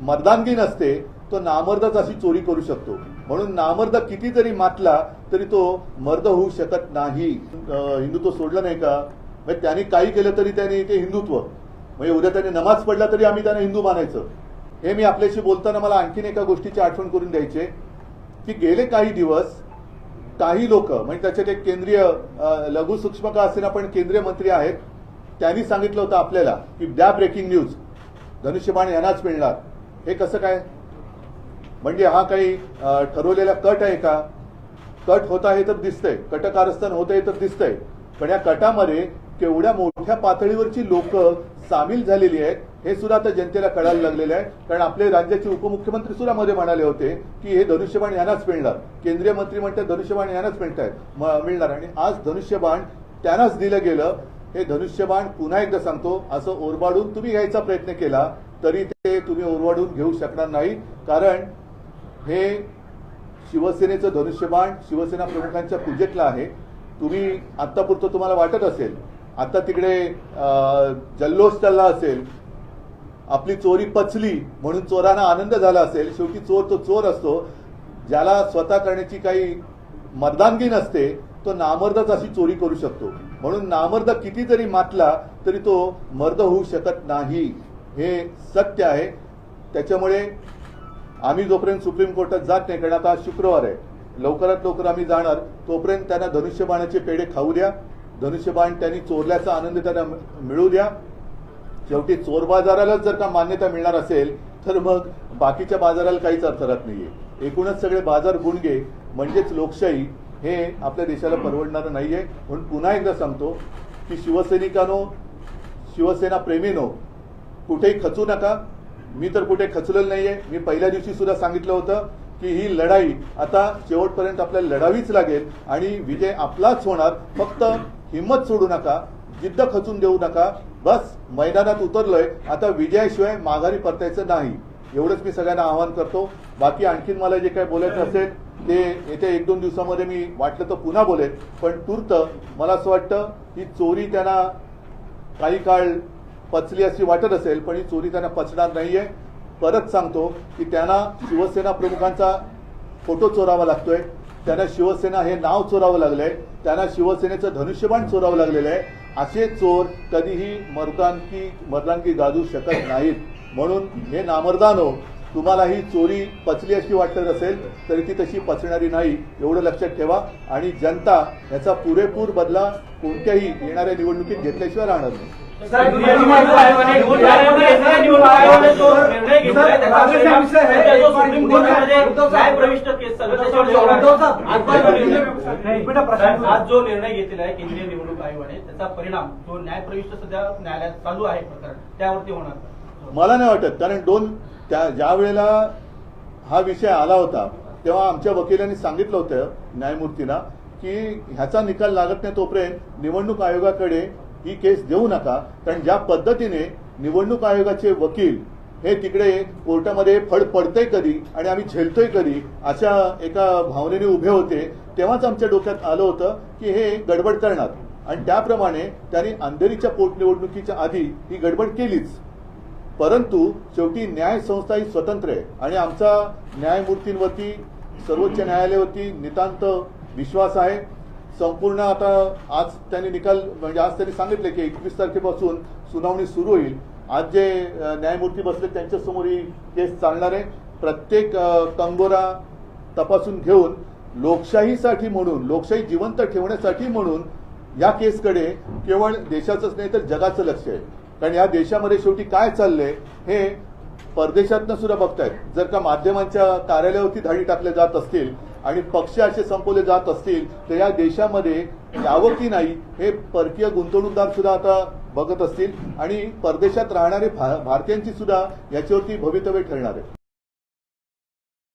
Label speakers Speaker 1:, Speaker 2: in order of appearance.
Speaker 1: मर्दानगी नसते तो नामर्दच अशी चोरी करू शकतो. म्हणून नामर्द किती जरी मातला तरी तो मर्द होऊ शकत नाही. हिंदुत्व सोडलं नाही का? म्हणजे त्यांनी काही केलं तरी त्यांनी ते हिंदुत्व. म्हणजे उद्या त्यांनी नमाज पडला तरी आम्ही त्यांना हिंदू मानायचं. हे मी आपल्याशी बोलताना मला आणखीन एका गोष्टीची आठवण करून द्यायचे की गेले काही दिवस काही लोक म्हणजे त्याच्यात एक केंद्रीय लघु सूक्ष्म का असेना पण केंद्रीय मंत्री आहेत त्यांनी सांगितलं होतं आपल्याला की द्या ब्रेकिंग न्यूज. धनुष्यबाण यांनाच मिळणार. हे कसं काय? म्हणजे हा काही ठरवलेला कट आहे का? कट होत आहे तर दिसतंय. कटकारस्थान होत आहे तर दिसतंय. पण या कटामध्ये केवढ्या मोठ्या पातळीवरची लोक सामील झालेली आहेत हे सुद्धा आता जनतेला कळायला लागलेलं आहे. कारण आपले राज्याचे उपमुख्यमंत्री सुद्धा मध्ये म्हणाले होते की हे धनुष्यबाण यांनाच मिळणार. केंद्रीय मंत्री म्हणतात धनुष्यबाण यांनाच मिळत मिळणार. आणि आज धनुष्यबाण त्यांनाच दिलं गेलं. हे धनुष्यबाण पुन्हा एकदा सांगतो असं ओरबाडून तुम्ही घ्यायचा प्रयत्न केला तरी ते तुम्ही ओरबाडून घेऊ शकणार नाही. कारण हे शिवसेनेचं धनुष्यबाण शिवसेना प्रमुखांच्या पूजेतलं आहे. तुम्ही आत्तापुरतं तुम्हाला वाटत असेल आता तिकडे जल्लोष चालला असेल आपली चोरी पचली म्हणून चोरांना आनंद झाला असेल शेवटी चोर तो चोर असतो. ज्याला स्वतः करण्याची काही मर्दानगी नसते तो नामर्दच अशी चोरी करू शकतो. म्हणून नामर्द किती जरी मातला तरी तो मर्द होऊ शकत नाही. हे सत्य आहे. त्याच्यामुळे आम्ही जोपर्यंत सुप्रीम कोर्टात जात नाही कारण आता शुक्रवार आहे लवकरात लवकर आम्ही जाणार तोपर्यंत त्यांना धनुष्यबाणाचे पेढे खाऊ द्या. धनुष्यबाण त्यांनी चोरल्याचा आनंद त्यांना मिळू द्या. शेवटी चोर बाजारालाच जर का मान्यता मिळणार असेल तर मग बाकीच्या बाजाराला काहीच अर्थ राहत नाहीये. एकूणच सगळे बाजार गुणगे म्हणजेच लोकशाही हे आपल्या देशाला परवडणारं नाहीये. म्हणून पुन्हा एकदा सांगतो की शिवसैनिकांनो शिवसेना प्रेमीनो कुठेही खचू नका. मी तर कुठे खचलेलं नाहीये. मी पहिल्या दिवशी सुद्धा सांगितलं होतं की ही लढाई आता शेवटपर्यंत आपल्याला लढावीच लागेल आणि विजय आपलाच होणार. फक्त हिंमत सोडू नका जिद्द खचून देऊ नका. बस मैदानात उतरलोय. आता विजयाशिवाय माघारी परतायचं नाही. एवढंच मी सगळ्यांना आवाहन करतो. बाकी आणखीन मला जे काय बोलायचं असेल ते येत्या एक दोन दिवसामध्ये मी वाटलं तर पुन्हा बोलेन. पण तूर्त मला असं वाटतं ही चोरी त्यांना काही काळ पचली अशी वाटत असेल पण ही चोरी त्यांना पचणार नाहीये. परत सांगतो की त्यांना शिवसेना प्रमुखांचा फोटो चोरावा लागतोय. त्यांना शिवसेना हे नाव चोरावं लागलंय. त्यांना शिवसेनेचं धनुष्यबाण चोरावं लागलेलं आहे. असे चोर कधीही मर्दानकी मर्दानकी गाजू शकत नाहीत. म्हणून हे नामर्दानो तुम्हाला ही चोरी पचली अशी वाटत असेल तरी ती तशी पचणारी नाही. एवढं लक्षात ठेवा. आणि जनता याचा पुरेपूर बदला कोणत्याही येणाऱ्या निवडणुकीत घेतल्याशिवाय राहणार नाही.
Speaker 2: आज जो निर्णय-
Speaker 3: इकडे प्रश्न-
Speaker 2: आज जो निर्णय घेतलेला आहे केंद्रीय निवडणूक आयोगाने त्याचा परिणाम जो न्याय प्रविष्ट सध्या न्यायालयात चालू आहे प्रकरण त्यावरती होणार?
Speaker 1: मला नाही वाटत कारण दोन त्या ज्या वेळेला हा विषय आला होता तेव्हा आमच्या वकिलांनी सांगितलं होतं न्यायमूर्तींना की ह्याचा निकाल लागत नाही तोपर्यंत निवडणूक आयोगाकडे ही केस देऊ नका कारण ज्या पद्धतीने निवडणूक आयोगाचे वकील हे तिकडे कोर्टामध्ये फड पडतंय कधी आणि आम्ही झेलतोय कधी अशा एका भावनेने उभे होते तेव्हाच आमच्या डोक्यात आलं होतं की हे गडबड करणार. आणि त्याप्रमाणे त्यांनी अंधेरीच्या पोटनिवडणुकीच्या आधी ही गडबड केलीच. परंतु शेवटी न्याय संस्था ही स्वतंत्र आहे आणि आमचा न्यायमूर्तींवरती सर्वोच्च न्यायालयावरती नितांत विश्वास आहे. संपूर्ण आता आज त्यांनी निकाल म्हणजे आज त्यांनी सांगितले की एकवीस तारखेपासून सुनावणी सुरू होईल. आज जे न्यायमूर्ती बसले त्यांच्यासमोर ही केस चालणार आहे. प्रत्येक कंगोरा तपासून घेऊन लोकशाहीसाठी म्हणून लोकशाही जिवंत ठेवण्यासाठी म्हणून या केसकडे केवळ देशाचंच नाही तर जगाचं लक्ष आहे. कारण या देशामध्ये शेवटी काय चाललंय हे परदेशातनं सुद्धा बघतायत. जर का माध्यमांच्या कार्यालयावरती धाडी टाकले जात असतील आणि पक्ष असे संपवले जात असतील तर या देशामध्ये यावं की नाही हे परकीय गुंतवणूकदार सुद्धा आता बघत असतील. आणि परदेशात राहणारे भा- भारतीयांची सुद्धा याच्यावरती भवितव्य ठरणार आहे.